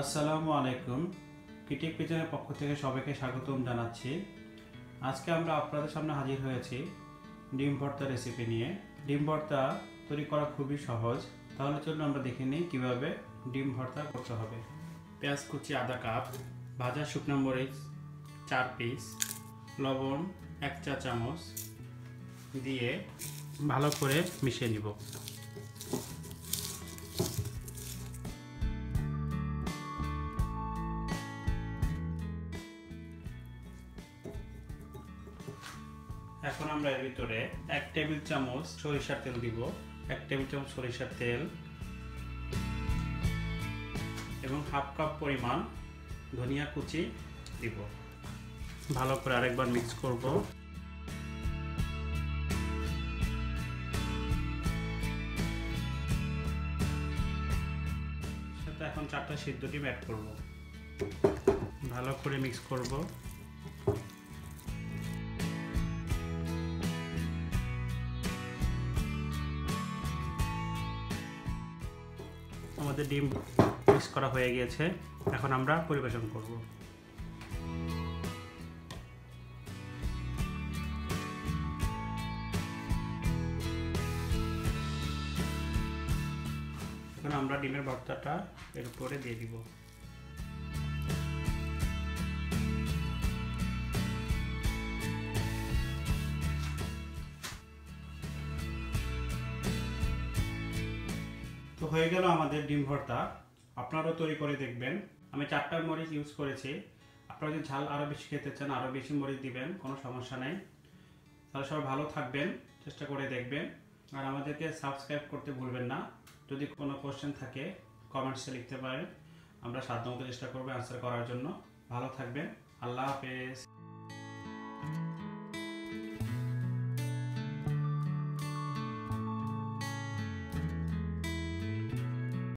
আসসালামু আলাইকুম। কিটিক কিচেনের পক্ষ থেকে সবাইকে স্বাগতম জানাচ্ছি। আজকে আমরা আপনাদের সামনে হাজির হয়েছি ডিম ভর্তা রেসিপি নিয়ে। ডিম ভর্তা তৈরি করা খুবই সহজ। তাহলে চলুন আমরা দেখে নিই কীভাবে ডিম ভর্তা করতে হবে। পেঁয়াজ কুচি আধা কাপ, ভাজা শুকনো মরিচ চার পিস লবণ এক চা চামচ দিয়ে ভালো করে মিশিয়ে নিব। এখন আমরা এর ভিতরে এক টেবিল চামচ সরিষার তেল দিব। এক টেবিল চামচ সরিষার তেল এবং হাফ কাপ পরিমাণ ধনিয়া কুচি দিব। ভালো করে আরেকবার মিক্স করব। সাথে এখন চারটা সিদ্ধ ডিম অ্যাড করব। ভালো করে মিক্স করব। আমাদের ডিম মিক্স করা হয়ে গিয়েছে। এখন আমরা পরিবেশন করব। এখন আমরা ডিমের ভর্তাটা এর উপরে দিয়ে দিব। তো হয়ে গেল আমাদের ডিম ভর্তা। আপনারাও তৈরি করে দেখবেন। আমি চারটা মরিচ ইউজ করেছি। আপনারা যদি ঝাল আরও বেশি খেতে চান আরও বেশি মরিচ দিবেন, কোনো সমস্যা নেই। তাহলে সবাই ভালো থাকবেন, চেষ্টা করে দেখবেন। আর আমাদেরকে সাবস্ক্রাইব করতে ভুলবেন না। যদি কোনো কোশ্চেন থাকে কমেন্টসে লিখতে পারেন। আমরা সাধ্যমতো চেষ্টা করব অ্যান্সার করার জন্য। ভালো থাকবেন। আল্লাহ হাফেজ।